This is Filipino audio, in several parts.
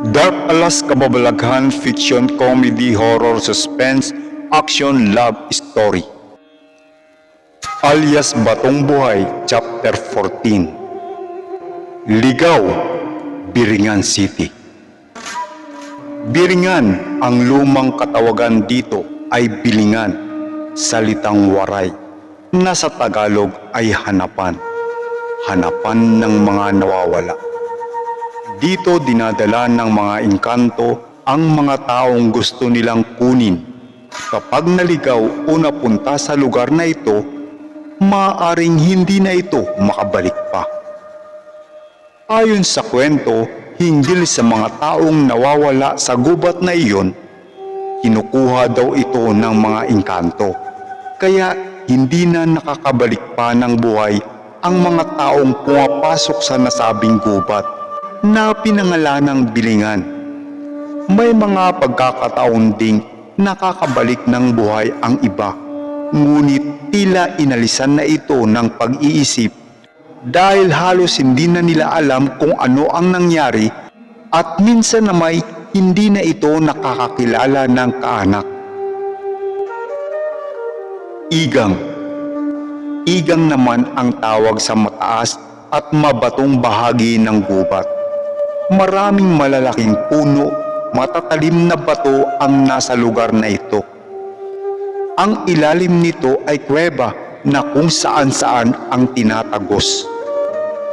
Dark Alas Kababalaghan Fiction Comedy Horror Suspense Action Love Story. Alias Batong Buhay Chapter 14 Ligaw Biringan City. Biringan ang lumang katawagan dito ay bilingan, salitang waray, na sa Tagalog ay hanapan, hanapan ng mga nawawala. Dito dinadala ng mga engkanto ang mga taong gusto nilang kunin. Kapag naligaw o napunta sa lugar na ito, maaaring hindi na ito makabalik pa. Ayon sa kwento, hinggil sa mga taong nawawala sa gubat na iyon, kinukuha daw ito ng mga engkanto. Kaya hindi na nakakabalik pa ng buhay ang mga taong pumapasok sa nasabing gubat na pinangalanang bilingan. May mga pagkakataon ding nakakabalik ng buhay ang iba, ngunit tila inalisan na ito ng pag-iisip dahil halos hindi na nila alam kung ano ang nangyari at minsan na may hindi na ito nakakakilala ng kaanak. Igang Igang naman ang tawag sa mataas at mabatong bahagi ng gubat. Maraming malalaking puno, matatalim na bato ang nasa lugar na ito. Ang ilalim nito ay kuweba na kung saan-saan ang tinatagos.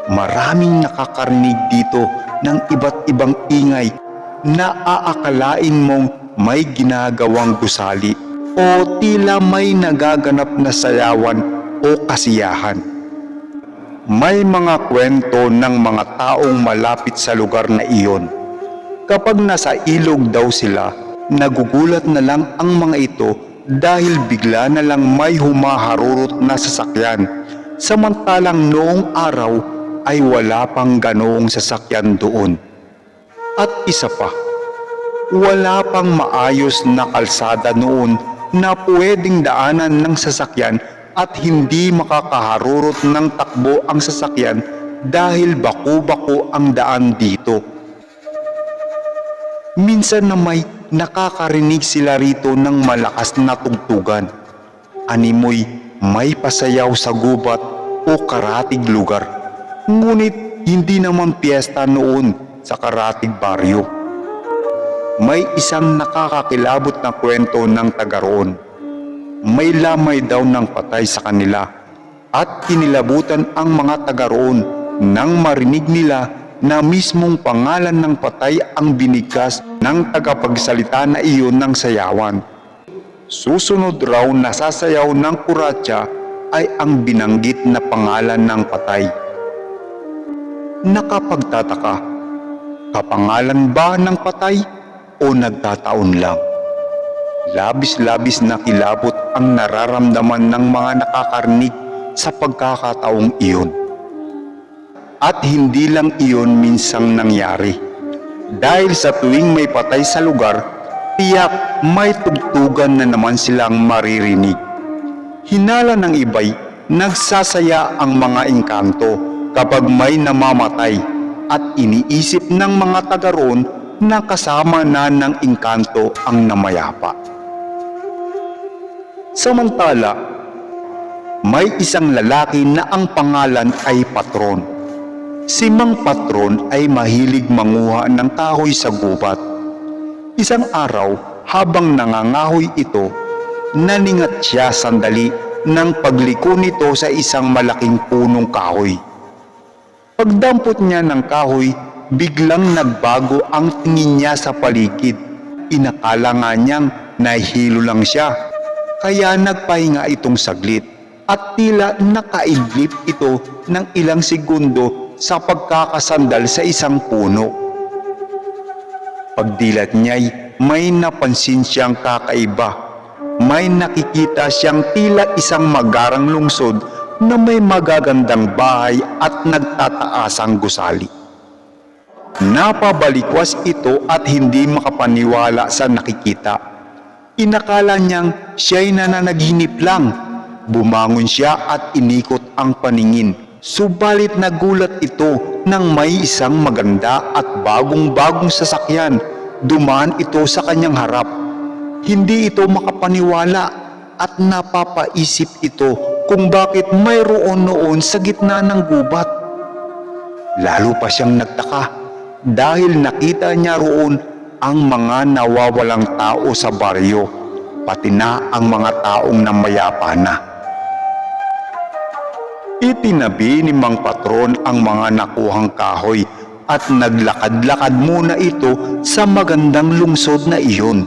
Maraming nakakarinig dito ng iba't ibang ingay na aakalain mong may ginagawang gusali o tila may nagaganap na sayawan o kasiyahan. May mga kwento ng mga taong malapit sa lugar na iyon. Kapag nasa ilog daw sila, nagugulat na lang ang mga ito dahil bigla na lang may humaharurot na sasakyan. Samantalang noong araw ay wala pang ganoong sasakyan doon. At isa pa, wala pang maayos na kalsada noon na pwedeng daanan ng sasakyan at hindi makakaharurot ng takbo ang sasakyan dahil bako-bako ang daan dito. Minsan na may nakakarinig sila rito ng malakas na tugtugan. Animoy may pasayaw sa gubat o karatig lugar. Ngunit hindi naman piyesta noon sa karatig baryo. May isang nakakakilabot na kwento ng taga roon may lamay daw ng patay sa kanila at kinilabutan ang mga taga roon nang marinig nila na mismong pangalan ng patay ang binigkas ng tagapagsalita na iyon ng sayawan. Susunod raw na sasayaw ng kuratsa ay ang binanggit na pangalan ng patay. Nakapagtataka, kapangalan ba ng patay o nagtataon lang? Labis-labis na kilabot ang nararamdaman ng mga nakakarinig sa pagkakataong iyon. At hindi lang iyon minsang nangyari. Dahil sa tuwing may patay sa lugar, tiyak may tugtugan na naman silang maririnig. Hinala ng iba'y nagsasaya ang mga engkanto kapag may namamatay at iniisip ng mga taga roon na kasama na ng engkanto ang namayapa. Samantala, may isang lalaki na ang pangalan ay Patron. Si Mang Patron ay mahilig manguha ng kahoy sa gubat. Isang araw, habang nangangahoy ito, naningat siya sandali ng pagliko nito sa isang malaking punong kahoy. Pagdampot niya ng kahoy, biglang nagbago ang tingin niya sa paligid. Inakala nga niyang nahihilo lang siya kaya nagpahinga itong saglit at tila nakaidlip ito ng ilang segundo sa pagkakasandal sa isang puno. Pagdilat niya'y may napansin siyang kakaiba. May nakikita siyang tila isang magarang lungsod na may magagandang bahay at nagtataasang gusali. Napabalikwas ito at hindi makapaniwala sa nakikita. Inakala niyang siya'y nananaginip lang. Bumangon siya at inikot ang paningin. Subalit nagulat ito nang may isang maganda at bagong-bagong sasakyan. Dumaan ito sa kanyang harap. Hindi ito makapaniwala at napapaisip ito kung bakit mayroon noon sa gitna ng gubat. Lalo pa siyang nagtaka dahil nakita niya roon ang mga nawawalang tao sa baryo, pati na ang mga taong namayapa na. Itinabi ni Mang Patron ang mga nakuhang kahoy at naglakad-lakad muna ito sa magandang lungsod na iyon.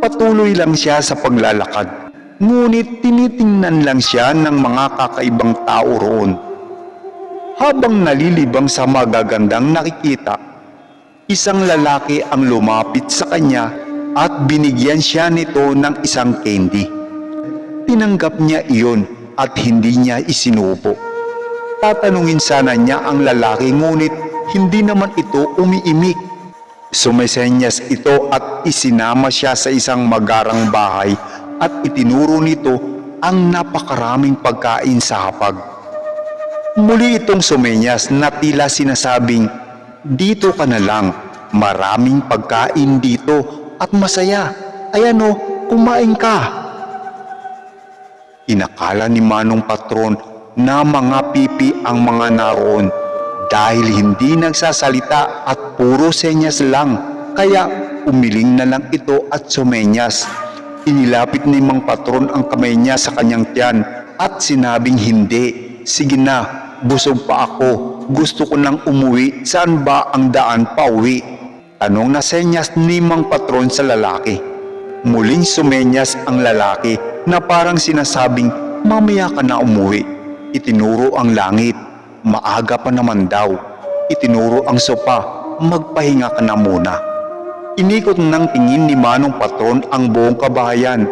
Patuloy lang siya sa paglalakad, ngunit tinitingnan lang siya ng mga kakaibang tao roon. Habang nalilibang sa magagandang nakikita, isang lalaki ang lumapit sa kanya at binigyan siya nito ng isang candy. Tinanggap niya iyon at hindi niya isinubo. Tatanungin sana niya ang lalaki ngunit hindi naman ito umiimik. Sumesenyas ito at isinama siya sa isang magarang bahay at itinuro nito ang napakaraming pagkain sa hapag. Muli itong sumenyas na tila sinasabing, dito ka na lang, maraming pagkain dito at masaya. Ayan o, kumain ka. Inakala ni Manong Patron na mga pipi ang mga naroon dahil hindi nagsasalita at puro senyas lang. Kaya umiling na lang ito at sumenyas. Inilapit ni Mang Patron ang kamay niya sa kanyang tiyan at sinabing hindi. Sige na, busog pa ako. Gusto ko nang umuwi. Saan ba ang daan pa uwi? Tanong na senyas ni Mang Patron sa lalaki. Muling sumenyas ang lalaki na parang sinasabing mamaya ka na umuwi. Itinuro ang langit, maaga pa naman daw. Itinuro ang sopa, magpahinga ka na muna. Inikot ng tingin ni Manong Patron ang buong kabahayan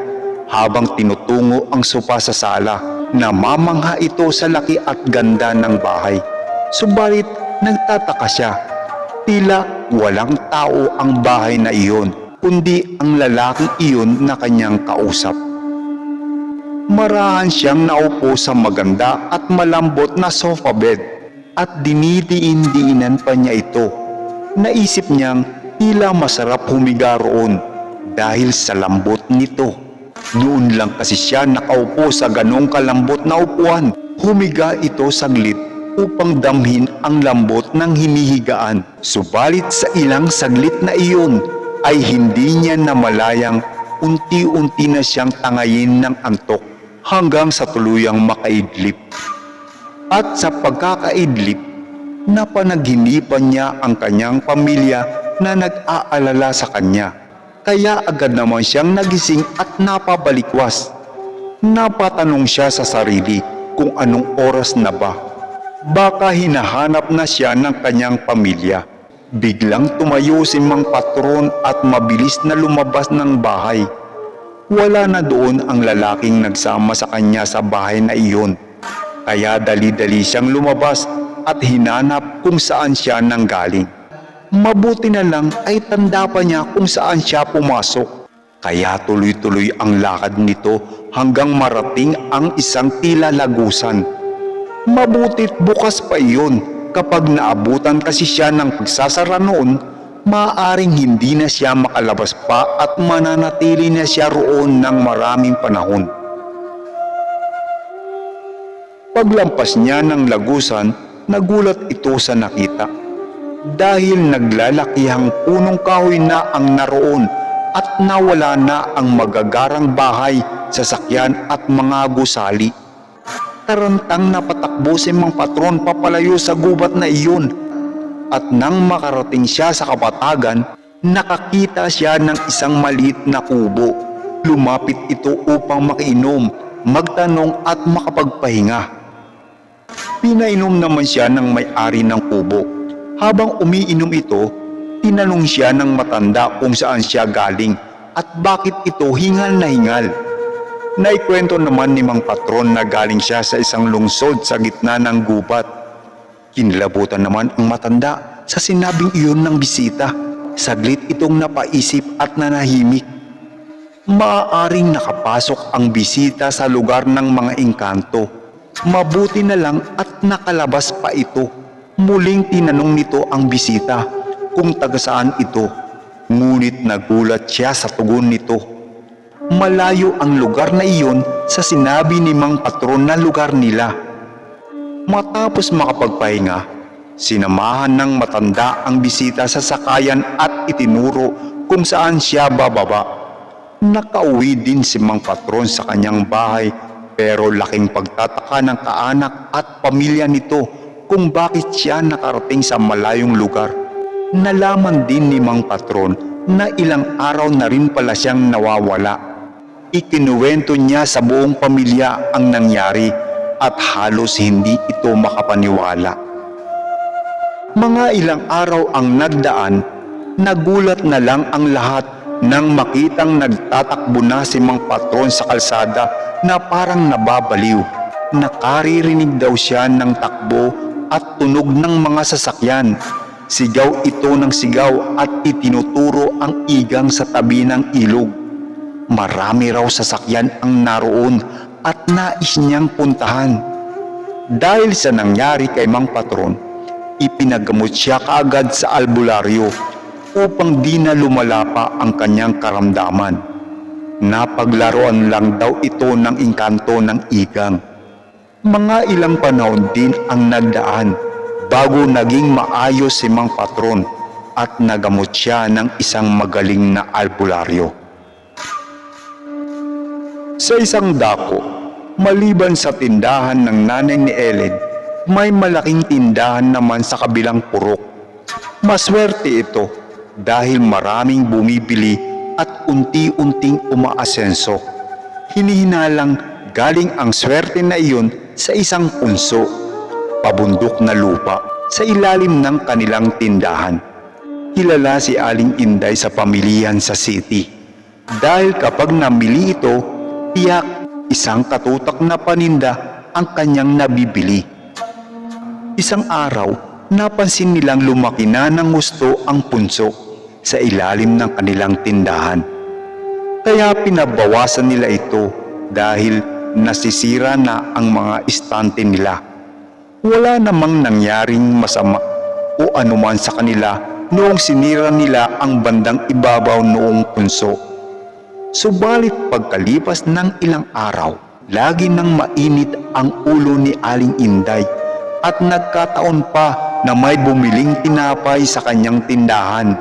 habang tinutungo ang sopa sa sala. Namamangha ito sa laki at ganda ng bahay. Subalit nagtataka siya. Tila walang tao ang bahay na iyon, kundi ang lalaking iyon na kanyang kausap. Marahan siyang naupo sa maganda at malambot na sofa bed at dinidiin-diinan pa niya ito. Naisip niyang tila masarap humiga roon dahil sa lambot nito. Noon lang kasi siya nakaupo sa ganong kalambot na upuan. Humiga ito saglit upang damhin ang lambot ng hinihigaan. Subalit sa ilang saglit na iyon ay hindi niya namalayang unti-unti na siyang tangayin ng antok hanggang sa tuluyang makaidlip. At sa pagkakaidlip, napanaginipan niya ang kanyang pamilya na nag-aalala sa kanya. Kaya agad naman siyang nagising at napabalikwas. Napatanong siya sa sarili kung anong oras na ba. Baka hinahanap na siya ng kanyang pamilya. Biglang tumayo si Mang Patron at mabilis na lumabas ng bahay. Wala na doon ang lalaking nagsama sa kanya sa bahay na iyon. Kaya dali-dali siyang lumabas at hinanap kung saan siya nanggaling. Mabuti na lang ay tanda pa niya kung saan siya pumasok. Kaya tuloy-tuloy ang lakad nito hanggang marating ang isang tila lagusan. Mabutit bukas pa iyon kapag naabutan kasi siya ng pagsasara noon, maaaring hindi na siya makalabas pa at mananatili na siya roon ng maraming panahon. Paglampas niya ng lagusan, nagulat ito sa nakita. Dahil naglalakihang punong kahoy na ang naroon at nawala na ang magagarang bahay, sasakyan at mga gusali. Tarantang napatakbo si Mang Patron papalayo sa gubat na iyon. At nang makarating siya sa kapatagan, nakakita siya ng isang maliit na kubo. Lumapit ito upang makainom, magtanong at makapagpahinga. Pinainom naman siya ng may-ari ng kubo. Habang umiinom ito, Tinanong siya ng matanda kung saan siya galing at bakit ito hingal na hingal. Naikwento naman ni Mang Patron na galing siya sa isang lungsod sa gitna ng gubat. Kinilabutan naman ang matanda sa sinabing iyon ng bisita. Saglit itong napaisip at nanahimik. Maaaring nakapasok ang bisita sa lugar ng mga engkanto. Mabuti na lang at nakalabas pa ito. Muling tinanong nito ang bisita kung taga saan ito. Ngunit nagulat siya sa tugon nito. Malayo ang lugar na iyon sa sinabi ni Mang Patron na lugar nila. Matapos makapagpahinga, sinamahan ng matanda ang bisita sa sakayan at itinuro kung saan siya bababa. Nakauwi din si Mang Patron sa kanyang bahay pero laking pagtataka ng kaanak at pamilya nito kung bakit siya nakarating sa malayong lugar. Nalaman din ni Mang Patron na ilang araw na rin pala siyang nawawala. Ikinuwento niya sa buong pamilya ang nangyari at halos hindi ito makapaniwala. Mga ilang araw ang nagdaan, nagulat na lang ang lahat nang makitang nagtatakbo na si Mang Patron sa kalsada na parang nababaliw. Nakaririnig daw siya ng takbo at tunog ng mga sasakyan. Sigaw ito ng sigaw at itinuturo ang igang sa tabi ng ilog. Marami raw sasakyan ang naroon at nais niyang puntahan. Dahil sa nangyari kay Mang Patron, ipinagamot siya kaagad sa albularyo upang di na lumala pa ang kanyang karamdaman. Napaglaruan lang daw ito ng engkanto ng igang. Mga ilang panahon din ang nagdaan bago naging maayos si Mang Patron at nagamot siya ng isang magaling na albularyo. Sa isang dako, maliban sa tindahan ng nanay ni Ellen, may malaking tindahan naman sa kabilang purok. Maswerte ito dahil maraming bumibili at unti-unting umaasenso. Hinihinalang galing ang swerte na iyon sa isang punso, pabundok na lupa sa ilalim ng kanilang tindahan. Kilala si Aling Inday sa pamilihan sa city. Dahil kapag namili ito, tiyak isang katutak na paninda ang kanyang nabibili. Isang araw, napansin nilang lumaki na ng gusto ang punso sa ilalim ng kanilang tindahan. Kaya pinabawasan nila ito dahil nasisira na ang mga istante nila. Wala namang nangyaring masama o anuman sa kanila noong sinira nila ang bandang ibabaw noong punso. Subalit pagkalipas ng ilang araw, lagi nang mainit ang ulo ni Aling Inday at nagkataon pa na may bumiling tinapay sa kanyang tindahan.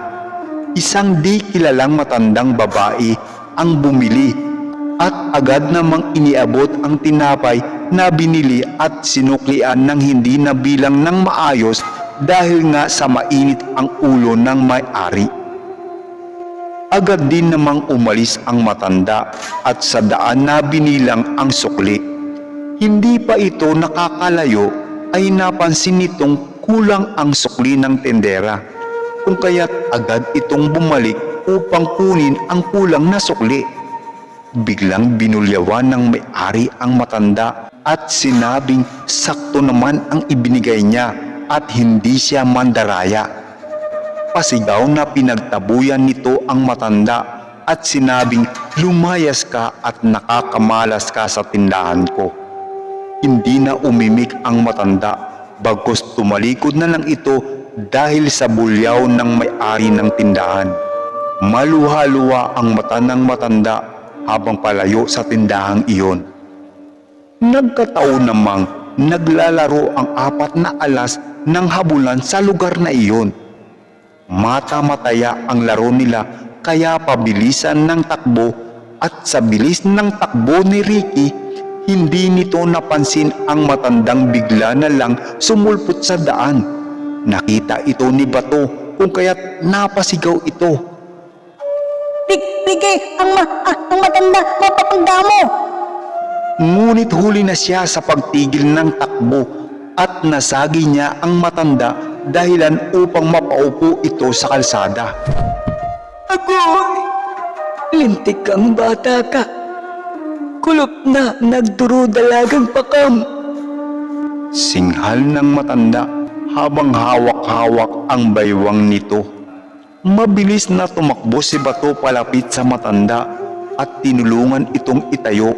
Isang di kilalang matandang babae ang bumili at agad namang iniabot ang tinapay na binili at sinuklian ng hindi nabilang ng maayos dahil nga sa mainit ang ulo ng may-ari. Agad din namang umalis ang matanda at sa daan na binilang ang sukli. Hindi pa ito nakakalayo ay napansin nitong kulang ang sukli ng tendera kung kaya't agad itong bumalik upang kunin ang kulang na sukli. Biglang binulyawan ng may-ari ang matanda at sinabing sakto naman ang ibinigay niya at hindi siya mandaraya. Pasigaw na pinagtabuyan nito ang matanda at sinabing lumayas ka at nakakamalas ka sa tindahan ko. Hindi na umimik ang matanda bagkus tumalikod na lang ito dahil sa bulyaw ng may-ari ng tindahan. Maluha-luha ang mata ng matanda habang palayo sa tindahang iyon. Nagkataon namang naglalaro ang apat na alas ng habulan sa lugar na iyon. Mata-mataya ang laro nila kaya pabilisan ng takbo at sa bilis ng takbo ni Ricky, hindi nito napansin ang matandang bigla na lang sumulpot sa daan. Nakita ito ni Bato kung kaya't napasigaw ito. Pigi, ang, ma, ah, ang matanda, mapapagda mo. Ngunit huli na siya sa pagtigil ng takbo at nasagi niya ang matanda dahilan upang mapaupo ito sa kalsada. Agoy! Lintik kang bata ka. Kulop na nagdurudalagang pakam. Singhal ng matanda habang hawak-hawak ang baywang nito. Mabilis na tumakbo si Bato palapit sa matanda at tinulungan itong itayo.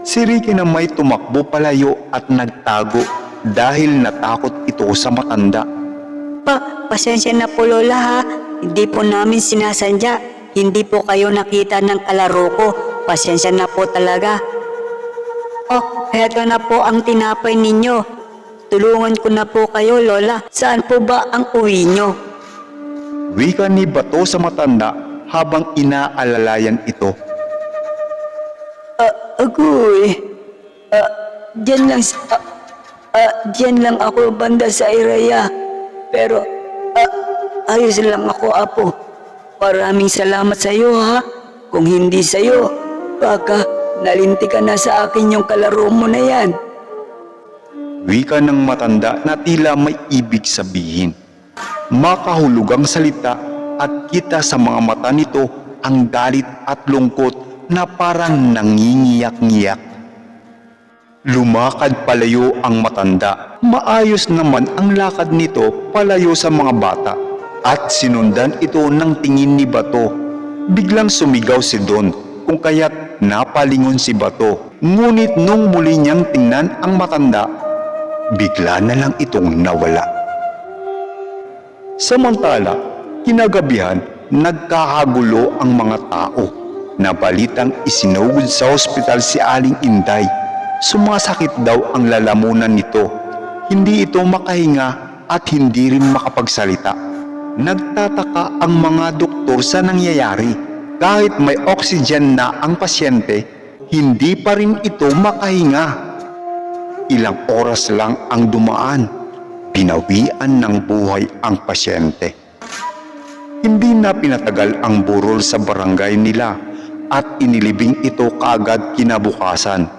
Si Ricky na may tumakbo palayo at nagtago dahil natakot ito sa matanda. Pa, pasensya na po Lola ha. Hindi po namin sinasadya. Hindi po kayo nakita ng kalaro ko. Pasensya na po talaga. Oh, heto na po ang tinapay ninyo. Tulungan ko na po kayo, Lola. Saan po ba ang uwi nyo? Wika ni Bato sa matanda habang inaalalayan ito. Ah, agoy. Ah, dyan lang sa... Ah, ah, dyan lang ako banda sa Iraya. Pero, ah, ayos lang ako, Apo. Maraming salamat sa iyo, ha? Kung hindi sa iyo, baka nalinti ka na sa akin yung kalaro mo na yan. Wika ng matanda na tila may ibig sabihin. Makahulugang salita at kita sa mga mata nito ang galit at lungkot na parang nangingiyak-ngiyak. Lumakad palayo ang matanda. Maayos naman ang lakad nito palayo sa mga bata at sinundan ito ng tingin ni Bato. Biglang sumigaw si Don kung kaya't napalingon si Bato. Ngunit nung muli niyang tingnan ang matanda, bigla na lang itong nawala. Samantala, kinagabihan, nagkakagulo ang mga tao na balitang isinugod sa ospital si Aling Inday. Sumasakit daw ang lalamunan nito. Hindi ito makahinga at hindi rin makapagsalita. Nagtataka ang mga doktor sa nangyayari. Kahit may oxygen na ang pasyente, hindi pa rin ito makahinga. Ilang oras lang ang dumaan. Pinawian ng buhay ang pasyente. Hindi na pinatagal ang burol sa barangay nila at inilibing ito kaagad kinabukasan.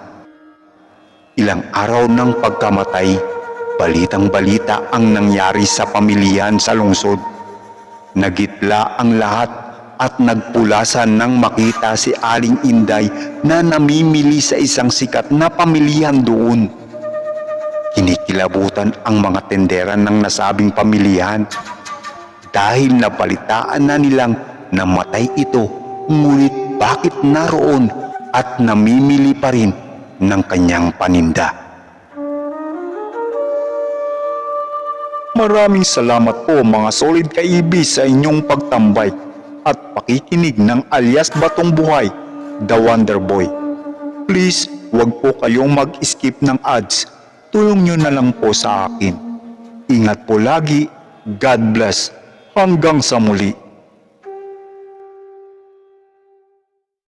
Ilang araw ng pagkamatay, balitang balita ang nangyari sa pamilyahan sa lungsod. Nagitla ang lahat at nagpulasan nang makita si Aling Inday na namimili sa isang sikat na pamilyahan doon. Kinikilabutan ang mga tendera ng nasabing pamilyahan dahil napalitaan na nilang namatay ito ngunit bakit naroon at namimili pa rin ng kanyang paninda. Maraming salamat po mga solid kaibi sa inyong pagtambay at pakikinig ng alias Batong Buhay, The Wonder Boy. Please, huwag po kayong mag-skip ng ads. Tulong nyo na lang po sa akin. Ingat po lagi. God bless. Hanggang sa muli.